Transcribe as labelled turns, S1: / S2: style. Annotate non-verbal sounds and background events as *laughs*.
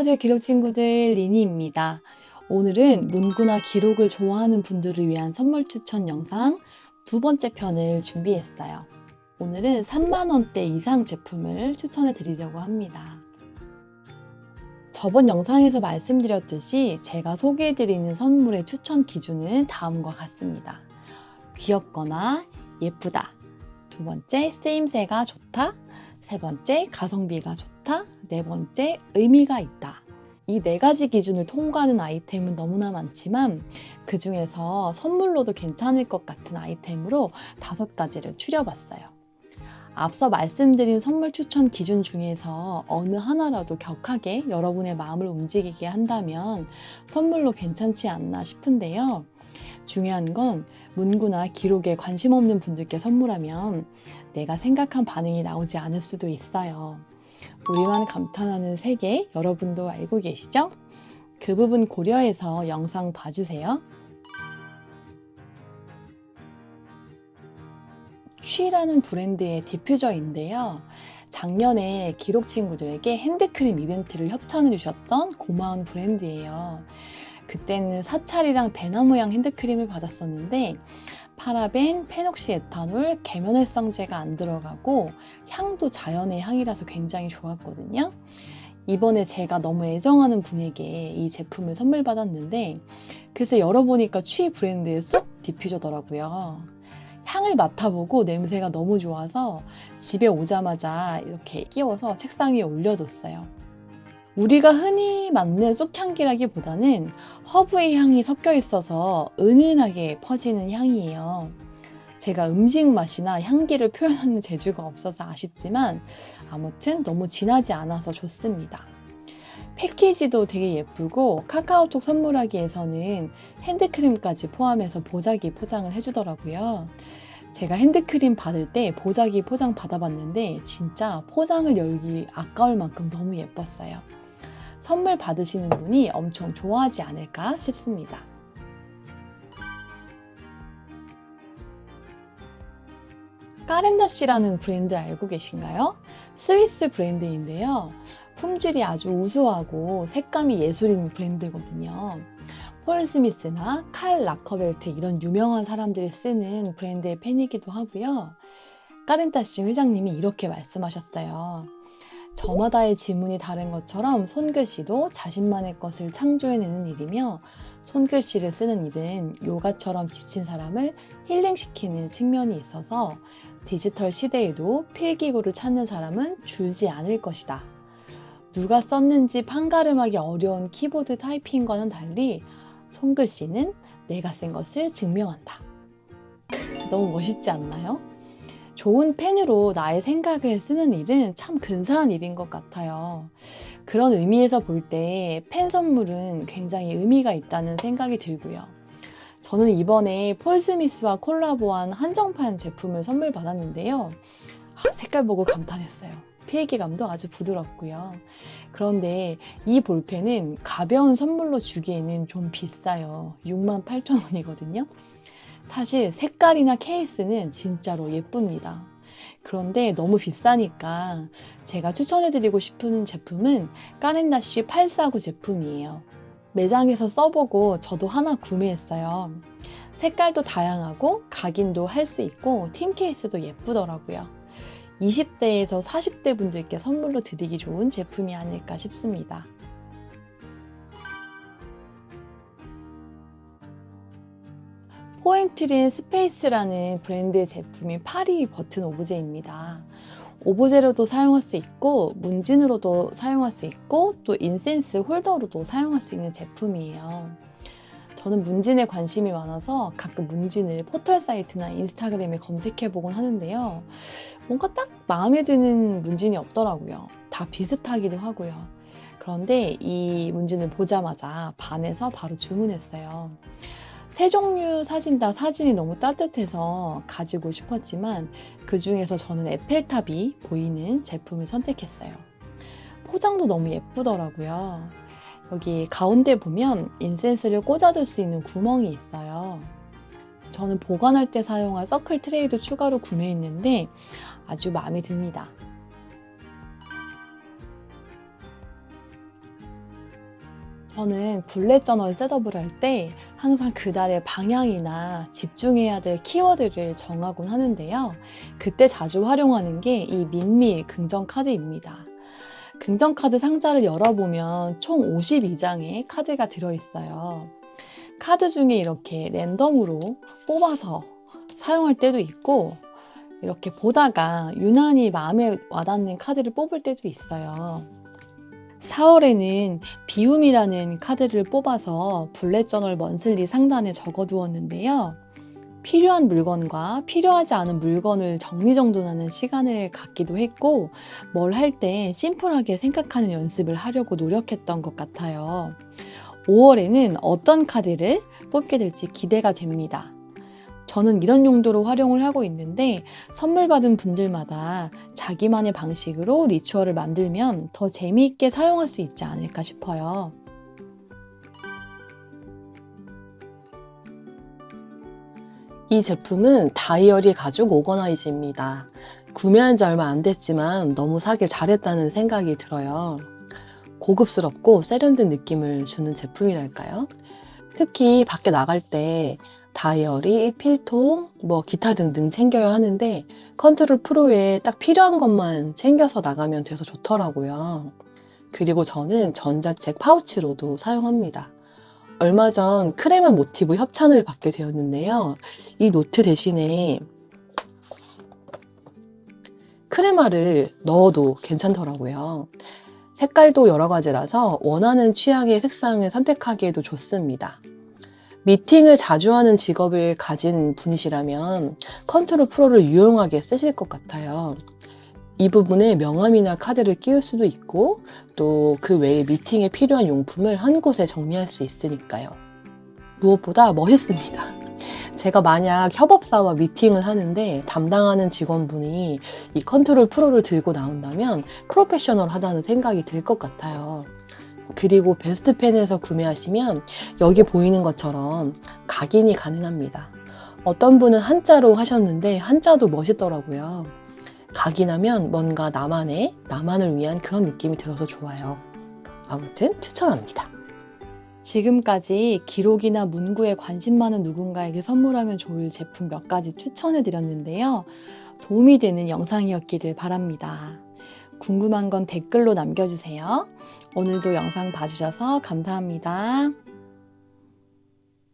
S1: 안녕하세요 기록 친구들 리니입니다. 오늘은 문구나 기록을 좋아하는 분들을 위한 선물 추천 영상 두 번째 편을 준비했어요. 오늘은 3만원대 이상 제품을 추천해 드리려고 합니다. 저번 영상에서 말씀드렸듯이 제가 소개해 드리는 선물의 추천 기준은 다음과 같습니다. 귀엽거나 예쁘다. 두 번째, 쓰임새가 좋다. 세 번째, 가성비가 좋다. 네 번째, 의미가 있다. 이 네 가지 기준을 통과하는 아이템은 너무나 많지만 그 중에서 선물로도 괜찮을 것 같은 아이템으로 다섯 가지를 추려봤어요. 앞서 말씀드린 선물 추천 기준 중에서 어느 하나라도 격하게 여러분의 마음을 움직이게 한다면 선물로 괜찮지 않나 싶은데요. 중요한 건 문구나 기록에 관심 없는 분들께 선물하면 내가 생각한 반응이 나오지 않을 수도 있어요. 우리만 감탄하는 세계 여러분도 알고 계시죠? 그 부분 고려해서 영상 봐주세요. 취라는 브랜드의 디퓨저인데요. 작년에 기록 친구들에게 핸드크림 이벤트를 협찬해 주셨던 고마운 브랜드예요. 그때는 사찰이랑 대나무향 핸드크림을 받았었는데 파라벤, 페녹시 에탄올, 계면활성제가 안 들어가고 향도 자연의 향이라서 굉장히 좋았거든요. 이번에 제가 너무 애정하는 분에게 이 제품을 선물 받았는데 글쎄 열어보니까 취 브랜드의 쏙 디퓨저더라고요. 향을 맡아보고 냄새가 너무 좋아서 집에 오자마자 이렇게 끼워서 책상 위에 올려뒀어요. 우리가 흔히 맡는 쑥향기라기보다는 허브의 향이 섞여 있어서 은은하게 퍼지는 향이에요. 제가 음식 맛이나 향기를 표현하는 *laughs* 재주가 없어서 아쉽지만 아무튼 너무 진하지 않아서 좋습니다. 패키지도 되게 예쁘고 카카오톡 선물하기에서는 핸드크림까지 포함해서 보자기 포장을 해주더라고요. 제가 핸드크림 받을 때 보자기 포장 받아봤는데 진짜 포장을 열기 아까울 만큼 너무 예뻤어요. 선물 받으시는 분이 엄청 좋아하지 않을까 싶습니다. 까렌다시라는 브랜드 알고 계신가요? 스위스 브랜드인데요. 품질이 아주 우수하고 색감이 예술인 브랜드거든요. 폴 스미스나 칼 라커벨트 이런 유명한 사람들이 쓰는 브랜드의 팬이기도 하고요. 까렌타시 회장님이 이렇게 말씀하셨어요. 저마다의 지문이 다른 것처럼 손글씨도 자신만의 것을 창조해내는 일이며 손글씨를 쓰는 일은 요가처럼 지친 사람을 힐링시키는 측면이 있어서 디지털 시대에도 필기구를 찾는 사람은 줄지 않을 것이다. 누가 썼는지 판가름하기 어려운 키보드 타이핑과는 달리 손글씨는 내가 쓴 것을 증명한다. 너무 멋있지 않나요? 좋은 펜으로 나의 생각을 쓰는 일은 참 근사한 일인 것 같아요. 그런 의미에서 볼 때 펜 선물은 굉장히 의미가 있다는 생각이 들고요. 저는 이번에 폴 스미스와 콜라보한 한정판 제품을 선물 받았는데요. 아, 색깔 보고 감탄했어요. 필기감도 아주 부드럽고요. 그런데 이 볼펜은 가벼운 선물로 주기에는 좀 비싸요. 68,000원이거든요. 사실 색깔이나 케이스는 진짜로 예쁩니다. 그런데 너무 비싸니까 제가 추천해드리고 싶은 제품은 까렌다쉬 849 제품이에요. 매장에서 써보고 저도 하나 구매했어요. 색깔도 다양하고 각인도 할 수 있고 틴 케이스도 예쁘더라고요. 20대에서 40대 분들께 선물로 드리기 좋은 제품이 아닐까 싶습니다. 포인트린 스페이스라는 브랜드의 제품이 파리 버튼 오브제입니다. 오브제로도 사용할 수 있고 문진으로도 사용할 수 있고 또 인센스 홀더로도 사용할 수 있는 제품이에요. 저는 문진에 관심이 많아서 가끔 문진을 포털 사이트나 인스타그램에 검색해 보곤 하는데요. 뭔가 딱 마음에 드는 문진이 없더라고요. 다 비슷하기도 하고요. 그런데 이 문진을 보자마자 반해서 바로 주문했어요. 세 종류 사진 다 사진이 너무 따뜻해서 가지고 싶었지만 그 중에서 저는 에펠탑이 보이는 제품을 선택했어요. 포장도 너무 예쁘더라고요. 여기 가운데 보면 인센스를 꽂아둘 수 있는 구멍이 있어요. 저는 보관할 때 사용할 서클 트레이도 추가로 구매했는데 아주 마음에 듭니다. 저는 블렛 저널 셋업을 할 때 항상 그달의 방향이나 집중해야 될 키워드를 정하곤 하는데요. 그때 자주 활용하는 게 이 민미 긍정 카드입니다. 긍정 카드 상자를 열어보면 총 52장의 카드가 들어있어요. 카드 중에 이렇게 랜덤으로 뽑아서 사용할 때도 있고, 이렇게 보다가 유난히 마음에 와닿는 카드를 뽑을 때도 있어요. 4월에는 비움이라는 카드를 뽑아서 블렛 저널 먼슬리 상단에 적어두었는데요. 필요한 물건과 필요하지 않은 물건을 정리정돈하는 시간을 갖기도 했고, 뭘 할 때 심플하게 생각하는 연습을 하려고 노력했던 것 같아요. 5월에는 어떤 카드를 뽑게 될지 기대가 됩니다. 저는 이런 용도로 활용을 하고 있는데 선물 받은 분들마다 자기만의 방식으로 리추얼을 만들면 더 재미있게 사용할 수 있지 않을까 싶어요.
S2: 이 제품은 다이어리 가죽 오거나이즈입니다. 구매한 지 얼마 안 됐지만 너무 사길 잘했다는 생각이 들어요. 고급스럽고 세련된 느낌을 주는 제품이랄까요? 특히 밖에 나갈 때 다이어리, 필통, 뭐 기타 등등 챙겨야 하는데 컨트롤 프로에 딱 필요한 것만 챙겨서 나가면 돼서 좋더라고요. 그리고 저는 전자책 파우치로도 사용합니다. 얼마 전 크레마 모티브 협찬을 받게 되었는데요. 이 노트 대신에 크레마를 넣어도 괜찮더라고요. 색깔도 여러 가지라서 원하는 취향의 색상을 선택하기에도 좋습니다. 미팅을 자주 하는 직업을 가진 분이시라면 컨트롤 프로를 유용하게 쓰실 것 같아요. 이 부분에 명함이나 카드를 끼울 수도 있고 또 그 외에 미팅에 필요한 용품을 한 곳에 정리할 수 있으니까요. 무엇보다 멋있습니다. 제가 만약 협업사와 미팅을 하는데 담당하는 직원분이 이 컨트롤 프로를 들고 나온다면 프로페셔널하다는 생각이 들 것 같아요. 그리고 베스트펜에서 구매하시면 여기 보이는 것처럼 각인이 가능합니다. 어떤 분은 한자로 하셨는데 한자도 멋있더라고요. 각인하면 뭔가 나만의, 나만을 위한 그런 느낌이 들어서 좋아요. 아무튼 추천합니다.
S1: 지금까지 기록이나 문구에 관심 많은 누군가에게 선물하면 좋을 제품 몇 가지 추천해 드렸는데요. 도움이 되는 영상이었기를 바랍니다. 궁금한 건 댓글로 남겨주세요. 오늘도 영상 봐주셔서 감사합니다.